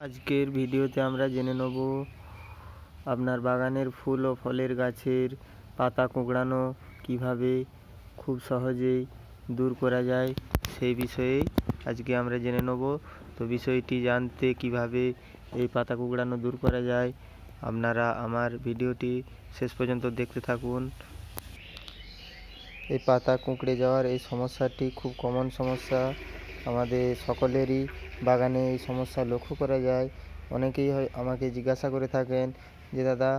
আজকের ভিডিওতে আমরা জেনে নেব আপনার বাগানের ফুল ও ফলের গাছের পাতা কোঁকড়ানো কীভাবে খুব সহজেই দূর করা যায় সেই বিষয়েই আজকে আমরা জেনে নেব। তো বিষয়টি জানতে কীভাবে এই পাতা কোঁকড়ানো দূর করা যায় আপনারা আমার ভিডিওটি শেষ পর্যন্ত দেখতে থাকুন। এই পাতা কুঁকড়ে যাওয়ার এই সমস্যাটি খুব কমন সমস্যা। আমাদের সকলেরই বাগানে এই সমস্যা লক্ষ্য করা যায়। অনেকেই হয় আমাকে জিজ্ঞাসা করে থাকেন যে, দাদা,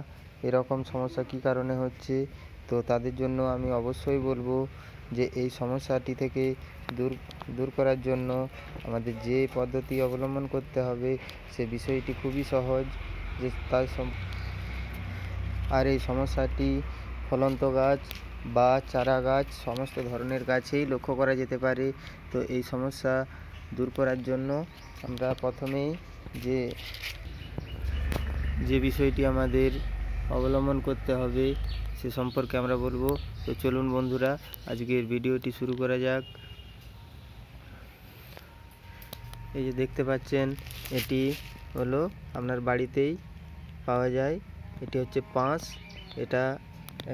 এরকম সমস্যা কী কারণে হচ্ছে? তো তাদের জন্য আমি অবশ্যই বলব যে, এই সমস্যাটি থেকে দূর দূর করার জন্য আমাদের যে পদ্ধতি অবলম্বন করতে হবে, সে বিষয়টি খুবই সহজ যে, তার আর এই সমস্যাটি ফলন্ত গাছ বা চারা গাছ, সমস্ত ধরনের গাছেই লক্ষ্য করা যেতে পারে। তো এই সমস্যা দূর করার জন্য আমরা প্রথমেই যে যে বিষয়টি আমাদের অবলম্বন করতে হবে সে সম্পর্কে আমরা বলব। তো চলুন বন্ধুরা, আজকের ভিডিওটি শুরু করা যাক। এই যে দেখতে পাচ্ছেন, এটি হলো আপনার বাড়িতেই পাওয়া যায়। এটি হচ্ছে পাঁশ। এটা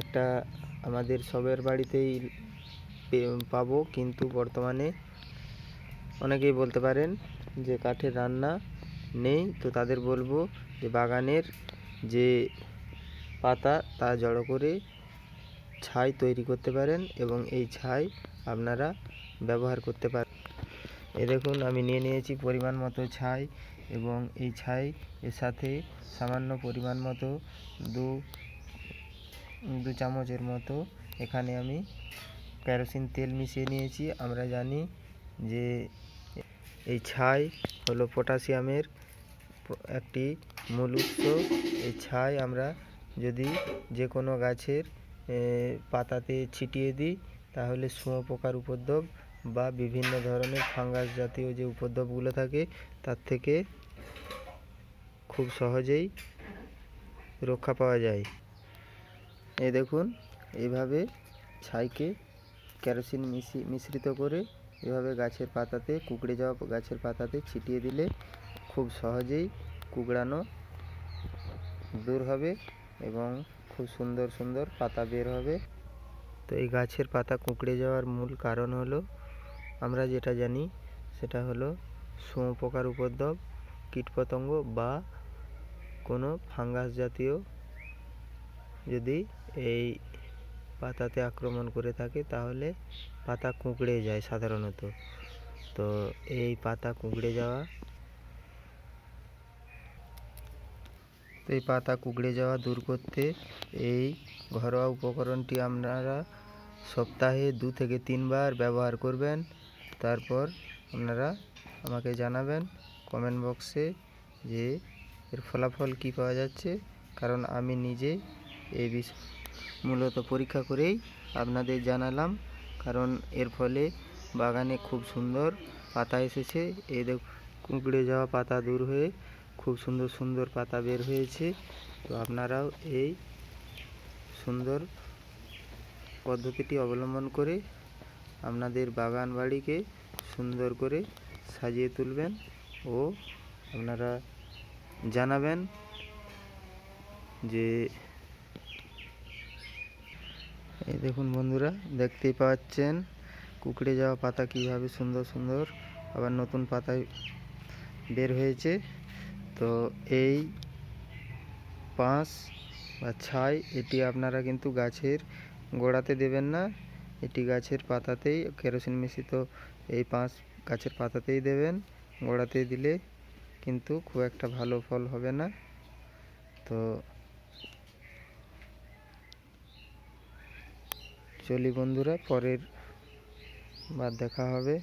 একটা আমাদের সবের বাড়িতেই পাবো, কিন্তু বর্তমানে অনেকেই বলতে পারেন যে কাঠের রান্না নেই। তো তাদের বলব যে বাগানের যে পাতা, তা জড়ো করে ছাই তৈরি করতে পারেন এবং এই ছাই আপনারা ব্যবহার করতে পারেন। এ দেখুন, আমি নিয়ে নিয়েছি পরিমাণ মতো ছাই এবং এই ছাই এর সাথে সামান্য পরিমাণ মতো দু দু চামচের মতো। এখানে আমি কেরোসিন তেল মিশিয়ে নিয়েছি। আমরা জানি যে এই ছাই হলো পটাশিয়ামের একটি মূল উৎস। এই ছাই আমরা যদি যে কোনো গাছের পাতাতে ছিটিয়ে দিই, তাহলে শুঁয়োপোকার উপদ্রব বা বিভিন্ন ধরনের ফাঙ্গাস জাতীয় যে উপদ্রবগুলো থাকে, তার থেকে খুব সহজেই রক্ষা পাওয়া যায়। এই দেখুন, এইভাবে ছাইকে কেরোসিন মিশি, মিশ্রিত করে এভাবে গাছের পাতাতে, কুকড়ে যাওয়া গাছের পাতাতে ছিটিয়ে দিলে খুব সহজেই কুকড়ানো দূর হবে এবং খুব সুন্দর সুন্দর পাতা বের হবে। তো এই গাছের পাতা কুঁকড়ে যাওয়ার মূল কারণ হলো, আমরা যেটা জানি, সেটা হলো শুঁয়োপোকার উপদ্রব, কীটপতঙ্গ বা কোনো ফাঙ্গাস জাতীয় যদি এই পাতাতে আক্রমণ করে থাকে, তাহলে পাতা কুঁকড়ে যায় সাধারণত। তো এই পাতা কুঁকড়ে যাওয়া, তো এই পাতা কুঁকড়ে যাওয়া দূর করতে এই ঘরোয়া উপকরণটি আপনারা সপ্তাহে দু থেকে তিনবার ব্যবহার করবেন। তারপর আপনারা আমাকে জানাবেন কমেন্ট বক্সে যে এর ফলাফল কী পাওয়া যাচ্ছে, কারণ আমি নিজে এই বিষয় মূলত পরীক্ষা করেই আপনাদের জানালাম। কারণ এর ফলে বাগানে খুব সুন্দর পাতা এসেছে। এই দেখ, কুঁকড়ে যাওয়া পাতা দূর হয়ে খুব সুন্দর সুন্দর পাতা বের হয়েছে। তো আপনারাও এই সুন্দর পদ্ধতিটি অবলম্বন করে আপনাদের বাগান বাড়িকে সুন্দর করে সাজিয়ে তুলবেন ও আপনারা জানাবেন যে এই দেখুন বন্ধুরা, দেখতেই পাচ্ছেন কুকড়ে যাওয়া পাতা কীভাবে সুন্দর সুন্দর আবার নতুন পাতায় বের হয়েছে। তো এই পাঁশ বা ছাই এটি আপনারা কিন্তু গাছের গোড়াতে দেবেন না, এটি গাছের পাতাতেই কেরোসিন মিশ্রিত এই পাঁশ গাছের পাতাতেই দেবেন গোড়াতে দিলে কিন্তু খুব একটা ভালো ফল হবে না। তো চলি বন্ধুরা পরের বার দেখা হবে।